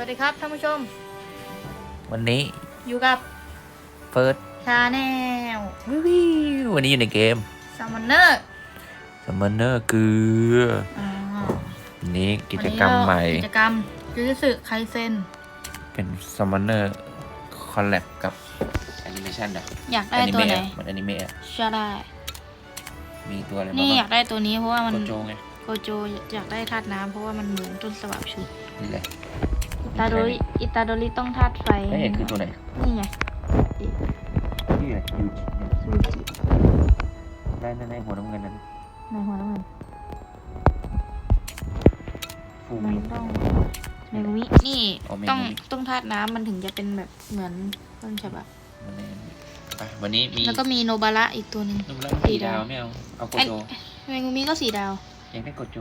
วัสดีครับท่านผู้ชม วันนี้อยู่กับเฟิร์สชาแนลวิววิววันนี้อยู่ในเกมซัมมอนเนอร์ซัมมอนเนอร์เกลือวันนี้กิจกรรมใหม่ กิจกรรมยูจิสึไคเซนเป็นซัมมอนเนอร์คอลแลบกับแอนิเมชันอะอยากได้ตัวไหนเหมือนอนิเมะอะใช่ได้ มีตัวอะไรบ้างนี่อยากได้ตัวนี้เพราะว่ามันโกโจไงโกโจอยากได้ธาตุน้ำเพราะว่ามันเหมือนต้นสวับชุดนี่แหละอิ ตาโดริอิตาโดริต้องธาตุไฟไม่เห็นคือตัวไหนนี่ไงนี่แหละยูจิเนี่ยซูจิได้ในในหัวน้ำเงินนั้นในหัวน้ำเงินฟูมันมิต้องเมกุมินี่อ๋อเมกุมิต้องต้องธาตุน้ำมันถึงจะเป็นแบบเหมือนต้นฉบับมันในไปวันนี้มีแล้วก็มีโนบาระอีกตัวหนึ่งนุ่มแล้วสีสีดาดาววไม่เอาเอาโกโจเมกุมิก็สีดาวอยากได้โกโจ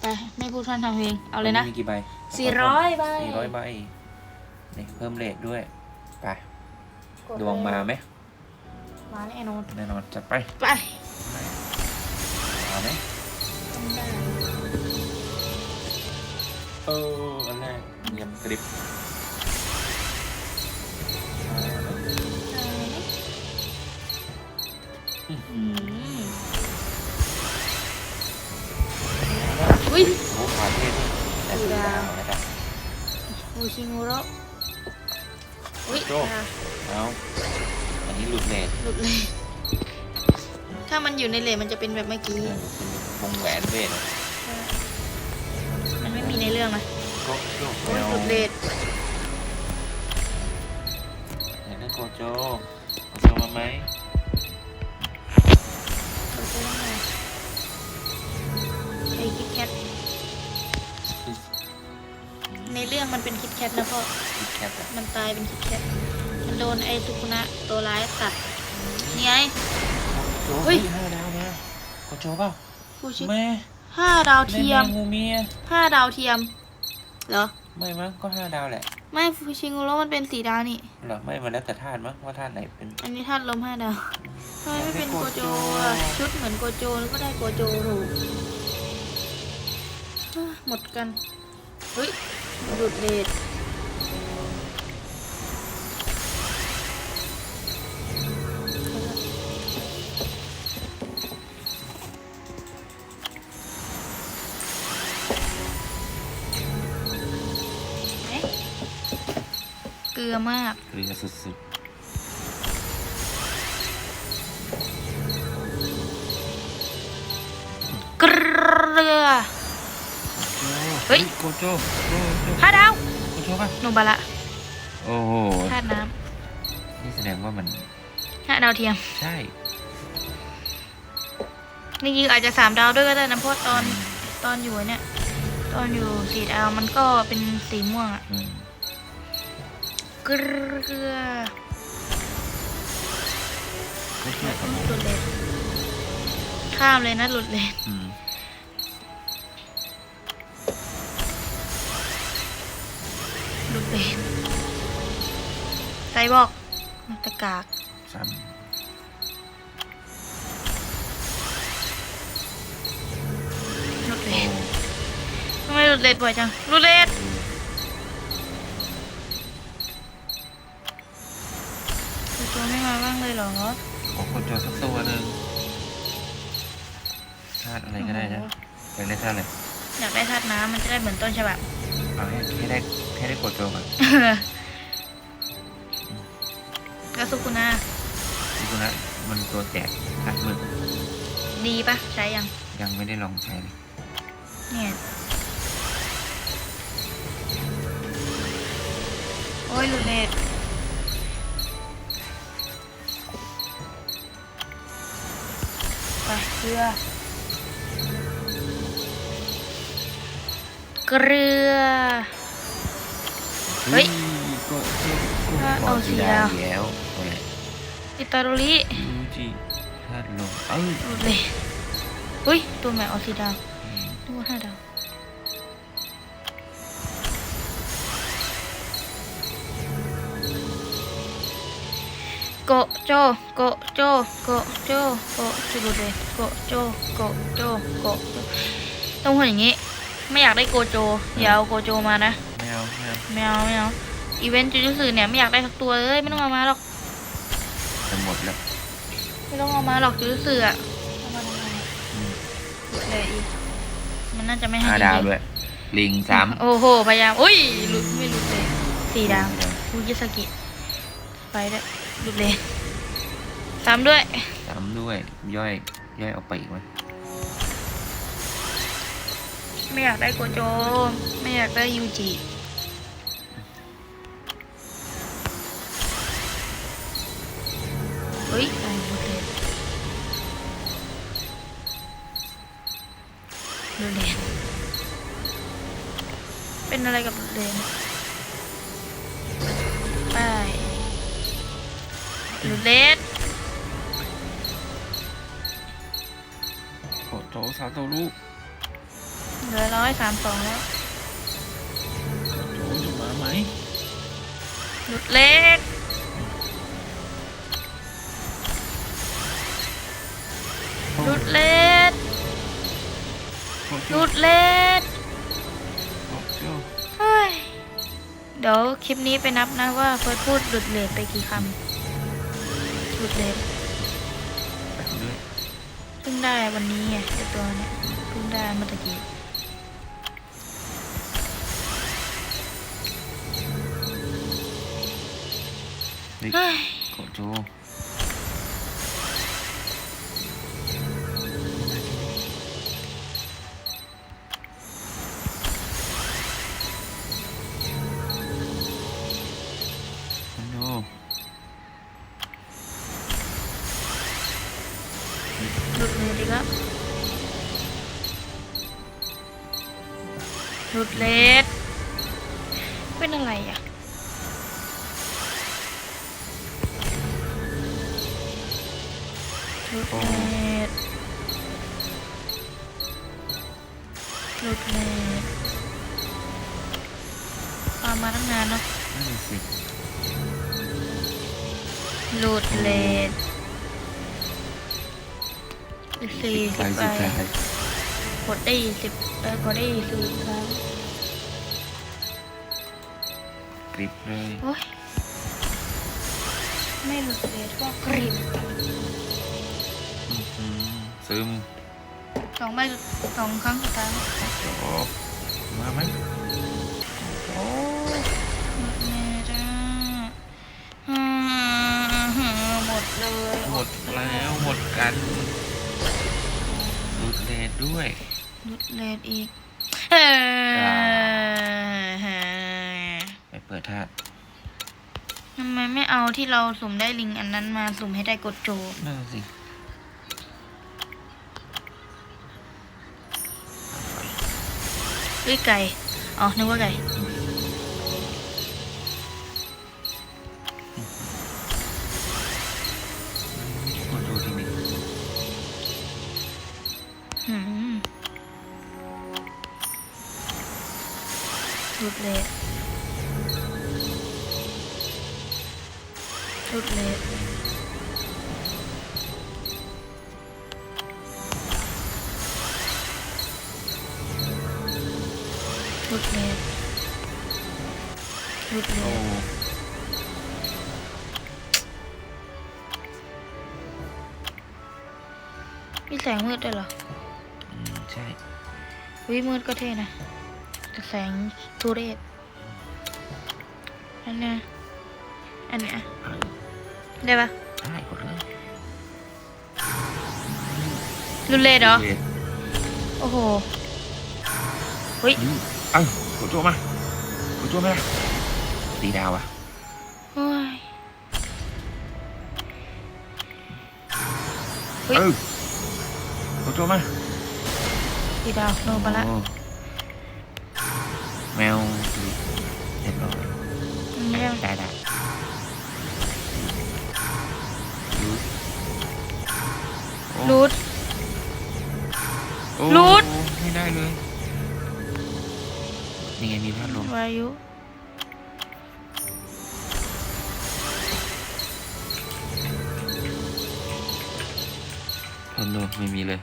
ไปไม่พูดพร่ำทำเพลงเอาเลยนะวัมีกี่ใบสี่ร้อยใบ สี่ร้อยใบนี่เพิ่มเลทด้วย ไปดวงมาไหมมาแน่นอนแน่นอนจัดไปไปมาไหมต้องได้เอออันแรกเงียบกริบอืม อืมอุ้ยโอ้ขาเทศแต่สีดาวนะครับฟูชิงูโร่อุ้ยโจ้เอาอันนี้หลุดเลทหลุดเลย ถ้ามันอยู่ในเหลวมันจะเป็นแบบเมื่อกี้เป็นวงแหวนเวทมันไม่มีในเรื่องนะโกโจโอ้ยหลุดเลดอยากได้โกโจโกโจมาไหม มันเป็นคิดแคทนะพ่อ คิดแคปอะมันตายเป็นคิดแคทมันโดนไอ้สุคุนะตัวร้ายตัดนี่ไง โจเฮ้ย ห้าดาวมาโกโจเปล่าฟูชิแม่ห้าดาวเทียมในแมงงูมีอะห้าดาวเทียม เหรอ ไม่มั้งก็ห้าดาวแหละไม่ฟูชิงูโร่มันเป็นสีดาวนี่ เหรอไม่มันแล้วแต่ธาตุมั้งว่าธาตุไหนเป็น อันนี้ธาตุลมห้าดาวทำไมไม่เป็นโกโจอะชุดเหมือนโกโจแล้วก็ได้โกโจถูกอะหมดกัน เฮ้ย หลุดเลดเอ๊ะเกลือมาก เรือสุดเโกโจโกโจห้าดาวโกโจป่ะโนบาระโอ้โหธาตุน้นี่แสดงว่ามันำห้าดาวเทียมใช่นี่ยิงอาจจะสามดาวด้วยก็ได้นะเพราะตอนตอนอยู่เนี่ย ตอนอยู่สี่ดาวมันก็เป็นสีม่วงอะอืมเกลือไม่เชื่อครับหลุดเลยข้ามเลยนะหลุดเลย อืม หลุดเลยใจบอกตะกากซ้หลุดำเลโอ้ทำไมหลุดเลดบ่อยจังหลุดเลดตัวไม่มาบ้างเลยเหรอขอโกโจสักตัวหนึ่งธาตุอะไรก็ได้นะอยากได้ธาตุอะไรอยากได้ธาตุน้ำมันจะได้เหมือนต้นฉบับเอาให้ให้ได้ ให้ได้โกโจก่อนก็สุกุนาดูนะมันตัวแจกธาตุมืดดีปะใช้ยัง ยังไม่ได้ลองใช้เลยเนี่ยโอ้ยหลุดเน็ตไปเกลือ เกลือ เฮ้ย โกโจถ้าเอาสีดาวอีกแล้วตัวไหนอิตาโรลิยูจิธาตุลมเอ้ยหลุดเลยอุ้ย ตัวใหม่ออสีดาวอืมดูห้าดาว โกโจ โกโจ โกโจ โกโจดูเลยโกโจ โกโจ โกโจต้องพูดอย่างนี้ ไม่อยากได้โกโจ อย่าเอาโกโจมานะ ไม่เอาไม่เอาไม่เอาไม่เอาอีเวนต์จูจูสึเนี่ยไม่อยากได้สักตัวเลยไม่ต้องเอามาหรอกจะหมดแล้วไม่ต้องเอามาหรอกจูจูสึอะเอามาทำไมอืมเลยอีกมันน่าจะไม่ให้ห้าจริงๆดาวด้วย ลิงสามโอ้โหพยายามอุ้ยหลุดไม่หลุดเลยสี่ดาวเดี๋ยฟูจิสกิไปด้วยหลุดเลยสามด้วยสามด้วย ย่อยย่อยออกไปอีกไหมไม่อยากได้โกโจ ไม่อยากได้ยูจิ ยโอ้หลุดเลยหลุดเลยเป็นอะไรกับหลุดเลยไปหลุดเลสโอ้โถสาวโตลูกเหลือร้อยสามสองแล้วโถจะมาไหมหลุดเล็ก หลุดเล็กโอ้โถเฮ้ย เดี๋ยวคลิปนี้ไปนับนะว่าเฟิร์สพูดหลุดเลทไปกี่คำหลุดเลทแปดด้วยเพิ่งได้วันนี้ไงไอตัวเนี้ยเพิ่งได้เมื่อตะกี้เฮ้ยเฮ้ยโอ้โถโหลุดเลทอีกแล้วหลุดเลทเป็นอะไรอะหลุดเลทหลุดเลทตามมาตั้งนานเนาะนั่นนะสิหลุดเลทอีกสี่ไป สิบสุใบดท้ายกดได้สิบเออกดได้สี่ครั้งกริบเลยโอ้ยไม่หลุดเลทก็กริบอื้อหือซึมสองใบสุดสองครั้งสุดท้ายโอ้โหมาไหมโอ้หมดเลยจ้าอืมหมดเลย หมดแล้วหมดกัน รุดเลดด้วยหลุดเลทอีกเอ้ยไปเปิดธาตุทำไมไม่เอาที่เราสุ่มได้ลิงอันนั้นมาสุ่มให้ได้กดโจ นั่นนะสิเอ้ยไก่ อ๋อ นึกว่าไก่ก หืมหลุดเลทหลุดเลทหลุดเลทหลุดเลโอ้ทมีแสงมืดด้วยเหรออืมใช่ วิมืดก็เท่นะแต่แสงทุเรศอันเนี้ยอันเนี้ยเอาได้ปะได้กดเลยรุนเลดเหรอเลดโอ้โหเฮ้ยนี่เอ้ยกดโจ้มา กดโจ้ไหมล่ะตีดาวอะโอ้ยเฮ้ยเออกดโจ้มา สีดาวโนบาละโอ้แมวเรียบร้อยไม่ได้ได้ได้รูดโอ้รูด โอ้รูด ไม่ได้เลยนี่ไงมีพัดลมวายุพัดลมไม่มีเลย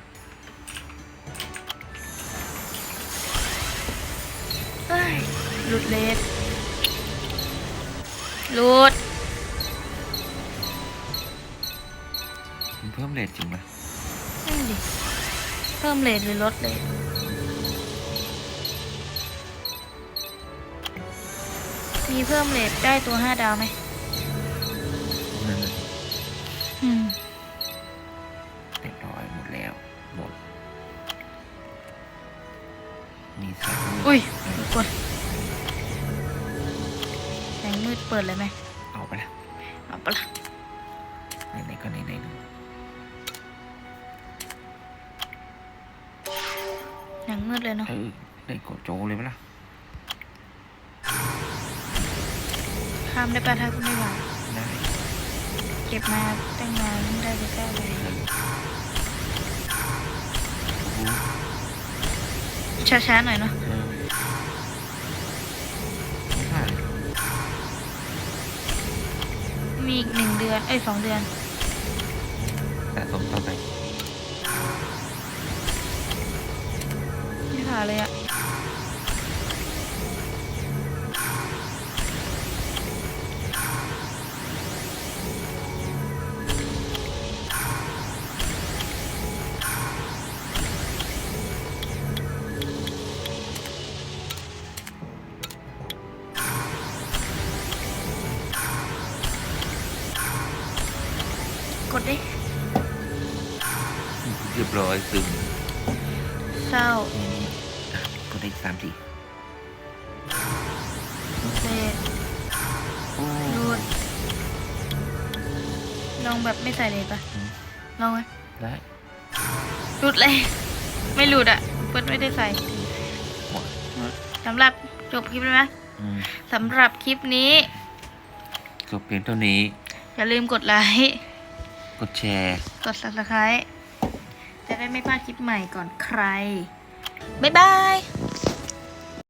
หลุดเลดรูดมันเพิ่มเลทจริงไหมนั่นดิเพิ่มเลทหรือลดเลทมีเพิ่มเลทได้ตัวห้าดาวไหม ปิดเลยไหมเอาไปละเอาปะละไหนๆก็ไหนๆดูแสงมืดเลยเนาะเออได้กดโจเลยไหมล่ะข้ามได้ปะถ้าไม่ไหวได้เก็บมาตั้งนานไม่ได้ไปแก้เลยเออโอ้โหช้าๆหน่อยเนาะเออ มีอีกหนึ่งเดือน เอ้ยสองเดือน สะสมต่อไป ไม่ผ่านเลยอะ ดดิเรียบร้อยซึมเศร้านี่นี่อะกดได้อีกสามสี่เศษโอ้รูดลองแบบไม่ใส่เลยปะอืมลองไหมได้หลุดเลย ไม่หลุดอะเปิดไม่ได้ใส่หมดสำหรับจบคลิปแล้วนะอืมสำหรับคลิปนี้จบเพียงเท่านี้ อย่าลืมกดไลค์ กดแชร์ กด subscribe จะได้ไม่พลาดคลิปใหม่ก่อนใคร บ๊ายบาย